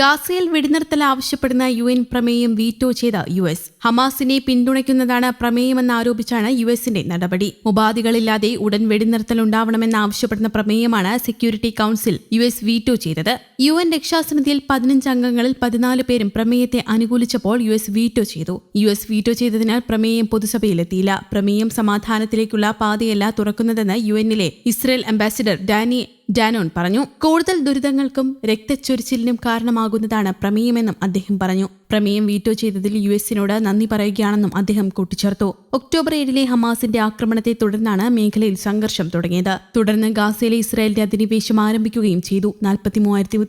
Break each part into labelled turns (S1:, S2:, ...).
S1: ഗാസയിൽ വെടിനിർത്തൽ ആവശ്യപ്പെടുന്ന യു എൻ പ്രമേയം വീറ്റോ ചെയ്ത യു എസ്. ഹമാസിനെ പിന്തുണയ്ക്കുന്നതാണ് പ്രമേയമെന്ന് ആരോപിച്ചാണ് യു എസിന്റെ നടപടി. ഉപാധികളില്ലാതെ ഉടൻ വെടിനിർത്തൽ ഉണ്ടാവണമെന്ന് ആവശ്യപ്പെടുന്ന പ്രമേയമാണ് security council U S veto ചെയ്തത്. യു എൻ രക്ഷാസമിതിയിൽ പതിനഞ്ച് അംഗങ്ങളിൽ പതിനാല് പേരും പ്രമേയത്തെ അനുകൂലിച്ചപ്പോൾ യു എസ് വീറ്റോ ചെയ്തു. യു എസ് വീറ്റോ ചെയ്തതിനാൽ പ്രമേയം പൊതുസഭയിലെത്തിയില്ല. പ്രമേയം സമാധാനത്തിലേക്കുള്ള പാതയല്ല തുറക്കുന്നതെന്ന് യു എന്നിലെ ഇസ്രയേൽ അംബാസിഡർ ഡാനി ഡാനോൺ പറഞ്ഞു. കൂടുതൽ ദുരിതങ്ങൾക്കും രക്തച്ചൊരിച്ചിലിനും കാരണമാകുന്നതാണ് പ്രമേയമെന്നും അദ്ദേഹം പറഞ്ഞു. പ്രമേയം വീറ്റോ ചെയ്തതിൽ യു എസിനോട് നന്ദി പറയുകയാണെന്നും അദ്ദേഹം കൂട്ടിച്ചേർത്തു. ഒക്ടോബർ ഏഴിലെ ഹമാസിന്റെ ആക്രമണത്തെ തുടർന്നാണ് മേഖലയിൽ സംഘർഷം തുടങ്ങിയത്. തുടർന്ന് ഗാസയിലെ ഇസ്രായേലിന്റെ അധിനിവേശം ആരംഭിക്കുകയും ചെയ്തു. നാൽപ്പത്തി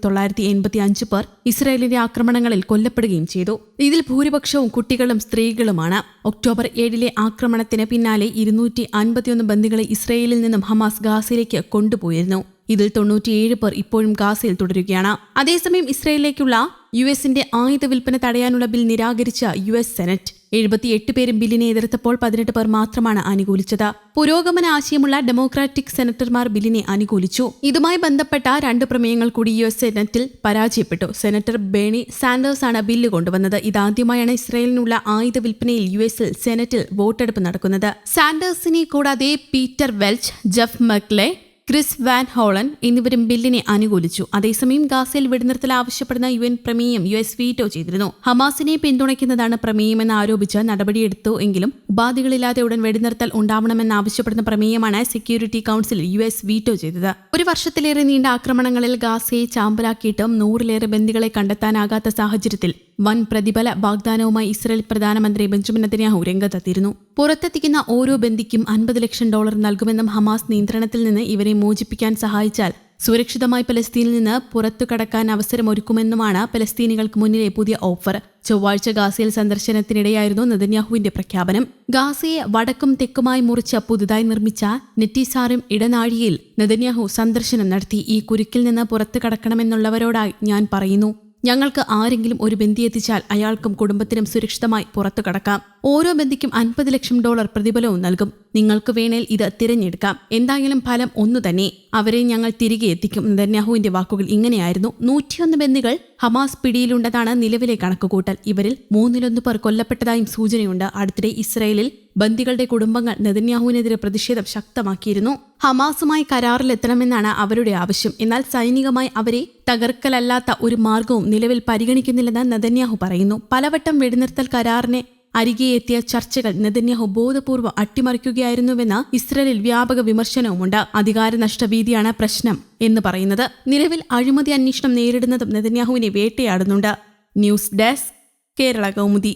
S1: തൊള്ളായിരത്തി എൺപത്തി അഞ്ച് പേർ ഇസ്രായേലിന്റെ ആക്രമണങ്ങളിൽ കൊല്ലപ്പെടുകയും ചെയ്തു. ഇതിൽ ഭൂരിപക്ഷവും കുട്ടികളും സ്ത്രീകളുമാണ്. ഒക്ടോബർ ഏഴിലെ ആക്രമണത്തിന് പിന്നാലെ ഇരുന്നൂറ്റി അൻപത്തിയൊന്ന് ബന്ദികളെ ഇസ്രായേലിൽ നിന്നും ഹമാസ് ഗാസയിലേക്ക് കൊണ്ടുപോയിരുന്നു. ഇതിൽ തൊണ്ണൂറ്റിയേഴ് പേർ ഇപ്പോഴും ഗാസയിൽ തുടരുകയാണ്. അതേസമയം ഇസ്രയേലിലേക്കുള്ള യു എസിന്റെ ആയുധ വിൽപ്പന തടയാനുള്ള ബിൽ നിരാകരിച്ച യു എസ് സെനറ്റ്. എഴുപത്തിയെട്ട് പേരും ബില്ലിനെ എതിർത്തപ്പോൾ പതിനെട്ട് പേർ മാത്രമാണ് അനുകൂലിച്ചത്. പുരോഗമന ആശയമുള്ള ഡെമോക്രാറ്റിക് സെനറ്റർമാർ ബില്ലിനെ അനുകൂലിച്ചു. ഇതുമായി ബന്ധപ്പെട്ട രണ്ട് പ്രമേയങ്ങൾ കൂടി യു എസ് സെനറ്റിൽ പരാജയപ്പെട്ടു. സെനറ്റർ ബേണി സാൻഡേഴ്സ് ആണ് ബില്ല് കൊണ്ടുവന്നത്. ഇതാദ്യമായാണ് ഇസ്രയേലിനുള്ള ആയുധ വിൽപ്പനയിൽ യു എസിൽ സെനറ്റിൽ വോട്ടെടുപ്പ് നടക്കുന്നത്. സാൻഡേഴ്സിനെ കൂടാതെ Peter Welch Jeff Merkley Chris Van Hollen എന്നിവരും ബില്ലിനെ അനുകൂലിച്ചു. അതേസമയം ഗാസയിൽ വെടിനിർത്തൽ ആവശ്യപ്പെടുന്ന യു എൻ പ്രമേയം യു എസ് വീറ്റോ ചെയ്തിരുന്നു. ഹമാസിനെ പിന്തുണയ്ക്കുന്നതാണ് പ്രമേയമെന്ന് ആരോപിച്ച് നടപടിയെടുത്തു എങ്കിലും ഉപാധികളില്ലാതെ ഉടൻ വെടിനിർത്തൽ ഉണ്ടാവണമെന്ന് ആവശ്യപ്പെടുന്ന പ്രമേയമാണ് security council U S veto ചെയ്തത്. ഒരു വർഷത്തിലേറെ നീണ്ട ആക്രമണങ്ങളിൽ ഗാസയെ ചാമ്പലാക്കിയിട്ടും നൂറിലേറെ ബന്ദികളെ കണ്ടെത്താനാകാത്ത സാഹചര്യത്തിൽ വൻ പ്രതിഫല വാഗ്ദാനവുമായി ഇസ്രയേൽ പ്രധാനമന്ത്രി ബെഞ്ചമിൻ നെതന്യാഹു രംഗത്തെത്തിയിരുന്നു. പുറത്തെത്തിക്കുന്ന ഓരോ ബന്ദിക്കും അൻപത് ലക്ഷം ഡോളർ നൽകുമെന്നും ഹമാസ് നിയന്ത്രണത്തിൽ നിന്ന് ഇവരെ മോചിപ്പിക്കാൻ സഹായിച്ചാൽ സുരക്ഷിതമായി പലസ്തീനിൽ നിന്ന് പുറത്തു കടക്കാൻ അവസരമൊരുക്കുമെന്നുമാണ് പലസ്തീനികൾക്ക് മുന്നിലെ പുതിയ ഓഫർ. ചൊവ്വാഴ്ച ഗാസയിൽ സന്ദർശനത്തിനിടെയായിരുന്നു നെതന്യാഹുവിന്റെ പ്രഖ്യാപനം. ഗാസയെ വടക്കും തെക്കുമായി മുറിച്ച പുതുതായി നിർമ്മിച്ച നെറ്റിസാറും ഇടനാഴിയിൽ നെതന്യാഹു സന്ദർശനം നടത്തി. ഈ കുരുക്കിൽ നിന്ന് പുറത്തു കടക്കണമെന്നുള്ളവരോടായി ഞാൻ പറയുന്നു. ഞങ്ങൾക്ക് ആരെങ്കിലും ഒരു ബന്ദി എത്തിച്ചാൽ അയാൾക്കും കുടുംബത്തിനും സുരക്ഷിതമായി പുറത്തു കടക്കാം. ഓരോ ബന്ധിക്കും അൻപത് ലക്ഷം ഡോളർ പ്രതിഫലവും നൽകും. നിങ്ങൾക്ക് വേണേൽ ഇത് തിരഞ്ഞെടുക്കാം. എന്തായാലും ഫലം ഒന്നു തന്നെ. അവരെ ഞങ്ങൾ തിരികെ എത്തിക്കും. നെതന്യാഹുവിന്റെ വാക്കുകൾ ഇങ്ങനെയായിരുന്നു. നൂറ്റിയൊന്ന് ബന്ധികൾ ഹമാസ് പിടിയിലുണ്ടെന്നാണ് നിലവിലെ കണക്കുകൂട്ടൽ. ഇവരിൽ മൂന്നിലൊന്ന് പേർ കൊല്ലപ്പെട്ടതായും സൂചനയുണ്ട്. അടുത്തിടെ ഇസ്രായേലിൽ ബന്ദികളുടെ കുടുംബങ്ങൾ നെതന്യാഹുവിനെതിരെ പ്രതിഷേധം ശക്തമാക്കിയിരുന്നു. ഹമാസുമായി കരാറിലെത്തണമെന്നാണ് അവരുടെ ആവശ്യം. എന്നാൽ സൈനികമായി അവരെ തകർക്കലല്ലാത്ത ഒരു മാർഗവും നിലവിൽ പരിഗണിക്കുന്നില്ലെന്ന് നെതന്യാഹു പറയുന്നു. പലവട്ടം വെടിനിർത്തൽ കരാറിനെ അരികെ എത്തിയ ചർച്ചകൾ നെതന്യാഹു ബോധപൂർവം അട്ടിമറിക്കുകയായിരുന്നുവെന്ന് ഇസ്രയേലിൽ വ്യാപക വിമർശനവുമുണ്ട്. അധികാര നഷ്ടഭീതിയാണ് പ്രശ്നം എന്ന് പറയുന്നത്. നിലവിൽ അഴിമതി അന്വേഷണം നേരിടുന്നതും നെതന്യാഹുവിനെ വേട്ടയാടുന്നുണ്ട്. News desk Kerala Kaumudi.